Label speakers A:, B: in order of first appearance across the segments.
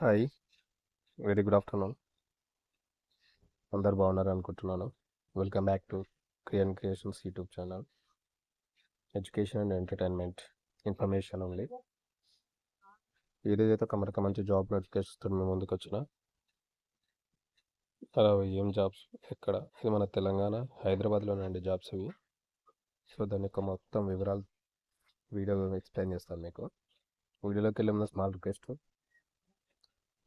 A: Hi. Very good afternoon. అందరు బాగున్నారు అనుకుంటున్నాను. Welcome back to క్రియన్ creations YouTube channel. Education and entertainment information only. ఏదైతే కమరక మంచి జాబ్ నోటిఫికేషన్తో మేము ముందుకు వచ్చిన అలా ఏం జాబ్స్ ఎక్కడ? ఇది మన తెలంగాణ హైదరాబాద్లోనే అండి జాబ్స్ ఇవి. సో దాని యొక్క మొత్తం వివరాలు వీడియో ఎక్స్ప్లెయిన్ చేస్తాను మీకు. వీడియోలోకి వెళ్ళిన స్మాల్ రిక్వెస్ట్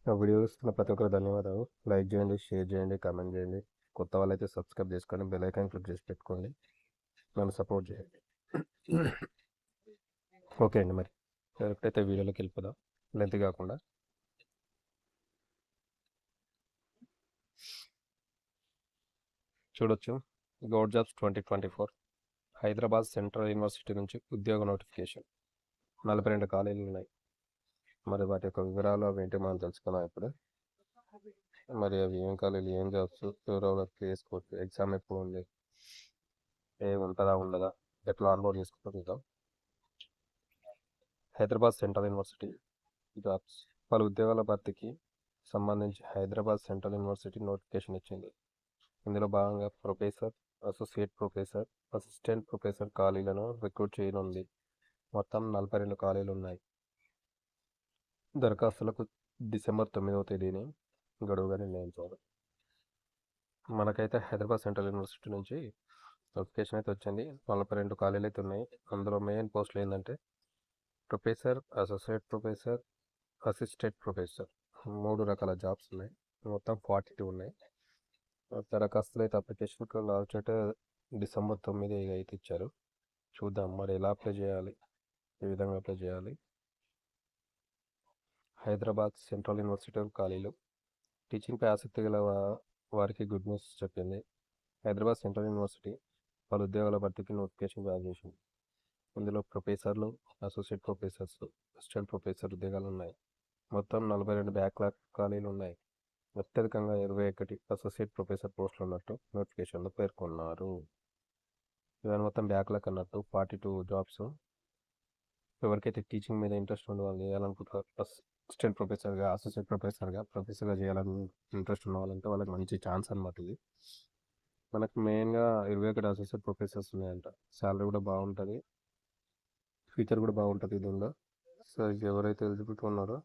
A: నా వీడియో చూస్తున్న ప్రతి ఒక్కరు ధన్యవాదాలు. లైక్ చేయండి షేర్ చేయండి కామెంట్ చేయండి. కొత్త వాళ్ళైతే సబ్స్క్రైబ్ చేసుకోండి బెల్ ఐకాన్ క్లిక్ చేసి పెట్టుకోండి. నన్ను సపోర్ట్ చేయండి. ఓకే అండి మరి. ఎప్పుడైతే వీడియోలోకి వెళ్ళిపోదాం. లెంత్ కాకుండా. చూడొచ్చు. Goud jobs twenty twenty four. Hyderabad central university నుంచి ఉద్యోగ నోటిఫికేషన్. నలభై రెండు కాలేజీలు ఉన్నాయి. మరి వాటి యొక్క వివరాలు అవి ఏంటి మనం తెలుసుకున్నాం ఇప్పుడు. మరి అవి ఏం ఖాళీలు ఏం జాబ్స్ ఎవరెవరు చేసుకోవచ్చు ఎగ్జామ్ ఎప్పుడు ఉంది? ఏ ఉంటుందా ఉండదా? ఎట్లా ఆన్బోర్డ్ చేసుకుంటూ చూద్దాం. Hyderabad central university jobs. పలు ఉద్యోగాల భర్తీకి సంబంధించి హైదరాబాద్ సెంట్రల్ యూనివర్సిటీ నోటిఫికేషన్ ఇచ్చింది. ఇందులో భాగంగా professor associate professor assistant professor ఖాళీలను రిక్రూట్ చేయనుంది. మొత్తం నలభై రెండు ఖాళీలు ఉన్నాయి. దరఖాస్తులకు డిసెంబర్ తొమ్మిదవ తేదీని గడువుగా నిర్ణయించారు మనకైతే హైదరాబాద్ సెంట్రల్ యూనివర్సిటీ నుంచి నోటిఫికేషన్ అయితే వచ్చింది. నలభై రెండు ఖాళీలు అయితే ఉన్నాయి. అందులో మెయిన్ పోస్టులు ఏంటంటే professor associate professor assistant professor మూడు రకాల జాబ్స్ ఉన్నాయి. మొత్తం ఫార్టీ టూ ఉన్నాయి. దరఖాస్తులు అయితే అప్లికేషన్కి లాస్ట్ డేట్ డిసెంబర్ తొమ్మిది అయితే ఇచ్చారు. చూద్దాం మరి ఎలా అప్లై చేయాలి? ఏ విధంగా అప్లై చేయాలి? హైదరాబాద్ సెంట్రల్ యూనివర్సిటీ ఖాళీలు టీచింగ్పై ఆసక్తి గల వారికి గుడ్ న్యూస్ చెప్పింది. హైదరాబాద్ సెంట్రల్ యూనివర్సిటీ పలు ఉద్యోగాల భర్తీకి నోటిఫికేషన్ జారీ చేసింది. ఇందులో ప్రొఫెసర్లు అసోసియేట్ ప్రొఫెసర్స్ అసిస్టెంట్ ప్రొఫెసర్ ఉద్యోగాలు ఉన్నాయి. మొత్తం నలభై రెండు బ్యాక్లాగ్ ఖాళీలు ఉన్నాయి. అత్యధికంగా ఇరవై ఒకటి అసోసియేట్ ప్రొఫెసర్ పోస్టులు ఉన్నట్టు నోటిఫికేషన్లో పేర్కొన్నారు. ఇవన్నీ మొత్తం బ్యాక్లాగ్ అన్నట్టు ఫార్టీ టూ జాబ్స్ ఎవరికైతే టీచింగ్ మీద ఇంట్రెస్ట్ ఉండే వాళ్ళు చేయాలనుకుంటారు అసిస్టెంట్ ప్రొఫెసర్గా అసోసియేట్ ప్రొఫెసర్గా ప్రొఫెసర్గా చేయాలని ఇంట్రెస్ట్ ఉన్న వాళ్ళంటే వాళ్ళకి మంచి ఛాన్స్ అనమాట ఇది. మనకు మెయిన్గా ఇరవై ఒకటి అసోసియేట్ ప్రొఫెసర్స్ ఉన్నాయంట. శాలరీ కూడా బాగుంటుంది. ఫ్యూచర్ కూడా బాగుంటుంది దీనిలో. సో ఎవరైతే ఎలిజిబిలిటీ ఉన్నారో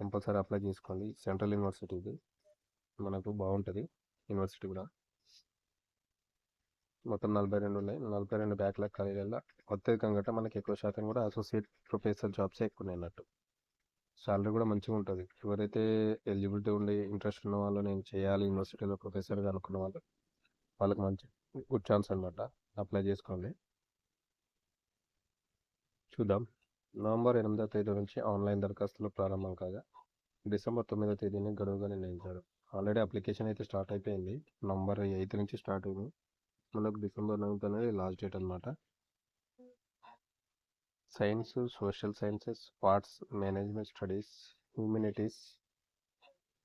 A: కంపల్సరీ అప్లై చేసుకోండి. సెంట్రల్ యూనివర్సిటీ ఇది. మనకు బాగుంటుంది యూనివర్సిటీ కూడా. మొత్తం నలభై రెండు ఉన్నాయి. నలభై రెండు బ్యాక్లాగ్ ఖాళీలలో అత్యధికంగా గట్రా మనకి ఎక్కువ శాతం కూడా అసోసియేట్ ప్రొఫెసర్ జాబ్సే ఎక్కువ ఉన్నాయి అన్నట్టు శాలరీ కూడా మంచిగా ఉంటుంది. ఎవరైతే ఎలిజిబిలిటీ ఉండి ఇంట్రెస్ట్ ఉన్న వాళ్ళు నేను చేయాలి యూనివర్సిటీలో ప్రొఫెసర్గా అనుకున్న వాళ్ళు వాళ్ళకి మంచి గుడ్ ఛాన్స్ అనమాట అప్లై చేసుకోండి. చూద్దాం. నవంబర్ ఎనిమిదో తేదీ నుంచి ఆన్లైన్ దరఖాస్తులు ప్రారంభం కాగా డిసెంబర్ తొమ్మిదో తేదీని గడువుగా నిర్ణయించారు. ఆల్రెడీ అప్లికేషన్ అయితే స్టార్ట్ అయిపోయింది. నవంబర్ ఎయిత్ నుంచి స్టార్ట్ అయింది. మనకు డిసెంబర్ నైన్త్ అనేది లాస్ట్ డేట్ అనమాట science social sciences arts management studies humanities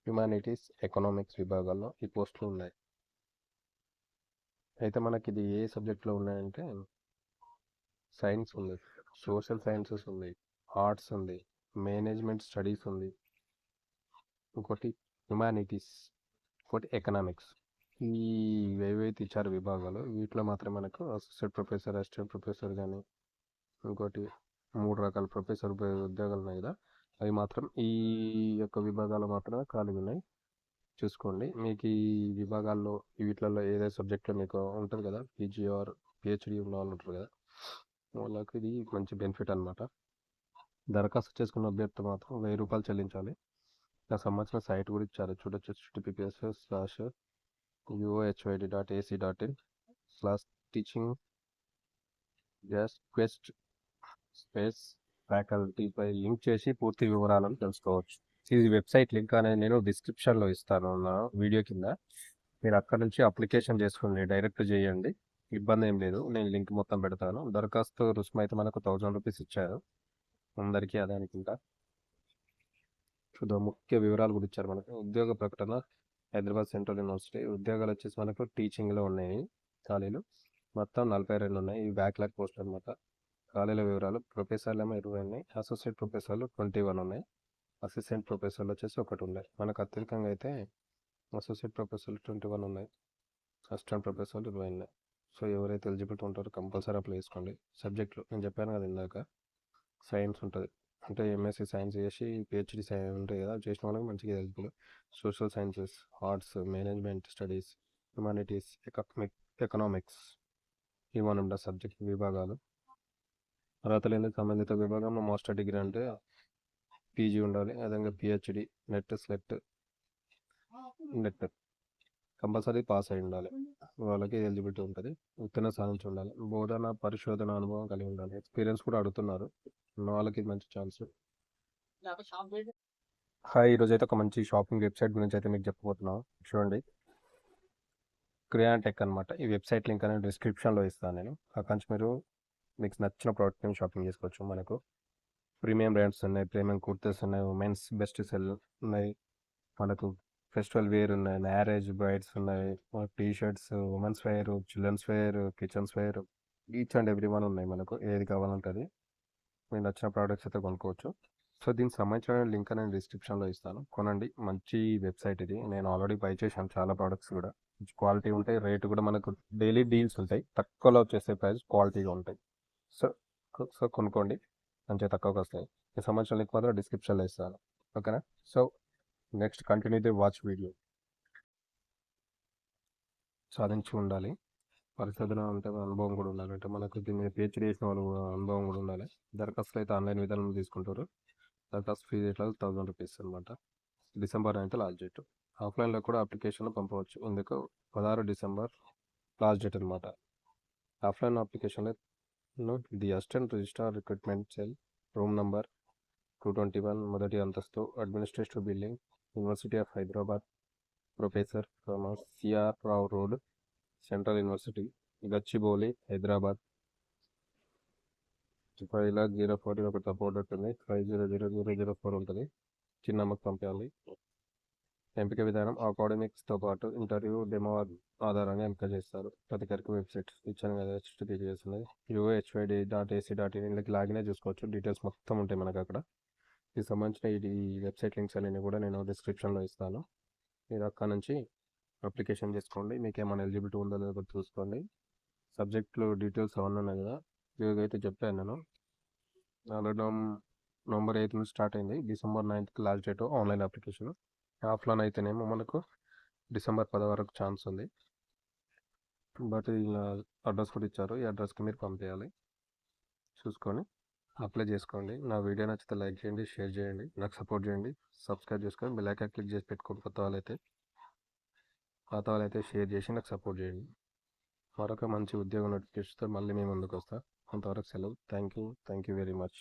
A: humanities economics విభాగాల్లో ఈ పోస్టులు ఉన్నాయి. అయితే మనకి ఇది ఏ సబ్జెక్ట్లో ఉన్నాయంటే సైన్స్ ఉంది సోషల్ సైన్సెస్ ఉంది ఆర్ట్స్ ఉంది మేనేజ్మెంట్ స్టడీస్ ఉంది ఇంకోటి హ్యుమానిటీస్ ఇంకోటి ఎకనామిక్స్. ఈ ఏవైతే ఇచ్చారు విభాగాలు వీటిలో మాత్రం మనకు అసిస్టెంట్ ప్రొఫెసర్ అసిస్టెంట్ ప్రొఫెసర్ కానీ ఇంకోటి మూడు రకాల ప్రొఫెసర్ ఉద్యోగాలు ఉన్నాయి కదా? అవి మాత్రం ఈ యొక్క విభాగాలు మాత్రమే ఖాళీ ఉన్నాయి. చూసుకోండి. మీకు ఈ విభాగాల్లో వీటిలలో ఏదైతే సబ్జెక్ట్లో మీకు ఉంటుంది కదా? పీజీఆర్ పిహెచ్డి ఉన్న వాళ్ళు ఉంటారు కదా? వాళ్ళకి ఇది మంచి బెనిఫిట్ అనమాట దరఖాస్తు చేసుకున్న అభ్యర్థి మాత్రం వెయ్యి రూపాయలు చెల్లించాలి. దానికి సంబంధించిన సైట్ కూడా ఇచ్చారు. చూడొచ్చు. HTTPS slash UOHID dot AC dot in slash teaching gas quest space ఫ్యాకల్టీపై link చేసి పూర్తి వివరాలను తెలుసుకోవచ్చు. ఇది వెబ్సైట్ లింక్ అనేది నేను డిస్క్రిప్షన్లో ఇస్తాను నా వీడియో కింద. మీరు అక్కడ నుంచి అప్లికేషన్ చేసుకోండి డైరెక్ట్ చేయండి. ఇబ్బంది ఏం లేదు. నేను లింక్ మొత్తం పెడతాను. దరఖాస్తు రుసుము అయితే మనకు థౌజండ్ రూపీస్ ఇచ్చారు. అందరికీ అదే అనుకుంటా. చూద్దాం. ముఖ్య వివరాలు కూడా ఇచ్చారు మనకు. ఉద్యోగ ప్రకటన హైదరాబాద్ సెంట్రల్ యూనివర్సిటీ. ఉద్యోగాలు వచ్చేసి మనకు టీచింగ్లో ఉన్నాయి. ఖాళీలు. మొత్తం నలభై రెండు ఉన్నాయి. ఇవి బ్యాక్లాగ్ పోస్ట్ అనమాట ఖాళీల వివరాలు ప్రొఫెసర్లు ఏమో ఇరవై ఉన్నాయి అసోసియేట్ ప్రొఫెసర్లు ట్వంటీ వన్ ఉన్నాయి. అసిస్టెంట్ ప్రొఫెసర్లు వచ్చేసి ఒకటి ఉన్నాయి మనకు అత్యధికంగా అయితే అసోసియేట్ ప్రొఫెసర్లు ట్వంటీ వన్ ఉన్నాయి. అసిస్టెంట్ ప్రొఫెసర్లు ఇరవై ఉన్నాయి సో ఎవరైతే ఎలిజిబిలిటీ ఉంటారో కంపల్సరీ అప్లై చేసుకోండి. సబ్జెక్టులు నేను చెప్పాను కదా ఇందాక సైన్స్ ఉంటుంది. అంటే ఎంఎస్సీ సైన్స్ చేసి పిహెచ్డి సైన్స్ ఉంటాయి కదా చేసిన వాళ్ళకి మంచిగా eligible. Social sciences arts management studies humanities economic economics ఇవన్నీ ఉంటాయి సబ్జెక్ట్ విభాగాలు. అర్హత లేని సంబంధిత విభాగంలో మాస్టర్ డిగ్రీ అంటే పీజీ ఉండాలి. అదేవిధంగా PhD NET SLET NET compulsory pass అయి ఉండాలి. వాళ్ళకి ఎలిజిబిలిటీ ఉంటుంది. ఉత్తీర్ణ సాధించి ఉండాలి. బోధన పరిశోధన అనుభవం కలిగి ఉండాలి. ఎక్స్పీరియన్స్ కూడా అడుగుతున్నారు. వాళ్ళకి ఇది మంచి ఛాన్స్. హాయ్ ఈరోజు అయితే ఒక మంచి షాపింగ్ వెబ్సైట్ గురించి అయితే మీకు చెప్పబోతున్నాం. చూడండి. క్రియాటెక్ అనమాట ఈ వెబ్సైట్ లింక్ అనేది డిస్క్రిప్షన్లో ఇస్తాను నేను. అక్కడి నుంచి మీరు మీకు నచ్చిన ప్రోడక్ట్ షాపింగ్ చేసుకోవచ్చు మనకు. ప్రీమియం బ్రాండ్స్ ఉన్నాయి ప్రీమియం కుర్తాస్ ఉన్నాయి ఉమెన్స్ బెస్ట్ సెల్ ఉన్నాయి. మనకు ఫెస్టివల్ వేర్ ఉన్నాయి మ్యారేజ్ బ్రైడ్స్ ఉన్నాయి T shirts women's wear children's wear kitchens wear each and every one ఉన్నాయి మనకు. ఏది కావాలంటే అది మీకు నచ్చిన ప్రోడక్ట్స్ అయితే కొనుక్కోవచ్చు. సో దీనికి సంబంధించిన లింక్ నేను డిస్క్రిప్షన్లో ఇస్తాను. కొనండి మంచి వెబ్సైట్ ఇది. నేను ఆల్రెడీ బై చేశాను చాలా ప్రోడక్ట్స్ కూడా. క్వాలిటీ ఉంటాయి రేట్ కూడా మనకు డైలీ డీల్స్ ఉంటాయి. తక్కువలో వచ్చేసే ప్రైస్ క్వాలిటీగా ఉంటాయి. సో సో కొనుక్కోండి. మంచిగా తక్కువకి వస్తాయి. ఈ సంబంధించిన లింక్ మాత్రం డిస్క్రిప్షన్లో ఇస్తాను. ఓకేనా? So next continue the watch video సాధించి ఉండాలి. పరిశోధన అంటే అనుభవం కూడా ఉండాలి. అంటే మనకు దీని మీద పిహెచ్డీ చేసిన వాళ్ళు కూడా అనుభవం కూడా ఉండాలి. దరఖాస్తులు అయితే ఆన్లైన్ విధానంలో తీసుకుంటారు. దరఖాస్తు ఫీజు ఎట్లా థౌసండ్ రూపీస్ అనమాట డిసెంబర్ నైన్త్ లాస్ట్ డేట్ ఆఫ్లైన్లో కూడా అప్లికేషన్లో పంపవచ్చు. ఇందుకు పదహారు డిసెంబర్ లాస్ట్ డేట్ అనమాట ఆఫ్లైన్ అప్లికేషన్లో the assistant registrar recruitment cell room number two twenty one మొదటి అంతస్తు administrative building university of Hyderabad professor CR Rao road central university Gachibowli Hyderabad five lakh zero four ఒకటి support ఉంటుంది five zero zero zero zero four ఉంటుంది. చిన్నమ్మకు పంపించాలి. ఎంపిక విధానం అకాడమిక్స్తో పాటు ఇంటర్వ్యూ డెమో ఆధారంగా ఎంపిక చేస్తారు. ప్రతి కరికి వెబ్సైట్ ఇచ్చాను కదా హెచ్టిపి చేస్తున్నది. UHYD dot AC dot in ఇందులోకి లాగినే చూసుకోవచ్చు. డీటెయిల్స్ మొత్తం ఉంటాయి మనకు అక్కడ. దీనికి సంబంధించిన ఈ వెబ్సైట్ లింక్స్ అన్నీ కూడా నేను డిస్క్రిప్షన్లో ఇస్తాను. మీరు అక్కడ నుంచి అప్లికేషన్ చేసుకోండి. మీకు ఏమైనా ఎలిజిబిలిటీ ఉందో లేదో చూసుకోండి. సబ్జెక్టులు డీటెయిల్స్ అవన్నీ ఉన్నాయి కదా ఇవి అయితే చెప్పాను నేను. ఆల్రెడీ నవంబర్ ఎయిత్ నుంచి స్టార్ట్ అయింది. December నైన్త్కి last date online application. Offline అయితేనేమో మనకు డిసెంబర్ పది వరకు ఛాన్స్ ఉంది. బట్ ఇలా అడ్రస్ కూడా ఇచ్చారు. ఈ అడ్రస్కి మీరు పంపించాలి చూసుకొని అప్లై చేసుకోండి. నా వీడియో నచ్చితే లైక్ చేయండి షేర్ చేయండి. నాకు సపోర్ట్ చేయండి. సబ్స్క్రైబ్ చేసుకొని బెల్ ఐకాన్ క్లిక్ చేసి పెట్టుకోండి కొత్త వాళ్ళైతే పాత వాళ్ళైతే షేర్ చేసి నాకు సపోర్ట్ చేయండి. మరొక మంచి ఉద్యోగ నోటిఫికేషన్తో మళ్ళీ మేము ముందుకు వస్తాం అంతవరకు సెలవు. Thank you thank you very much.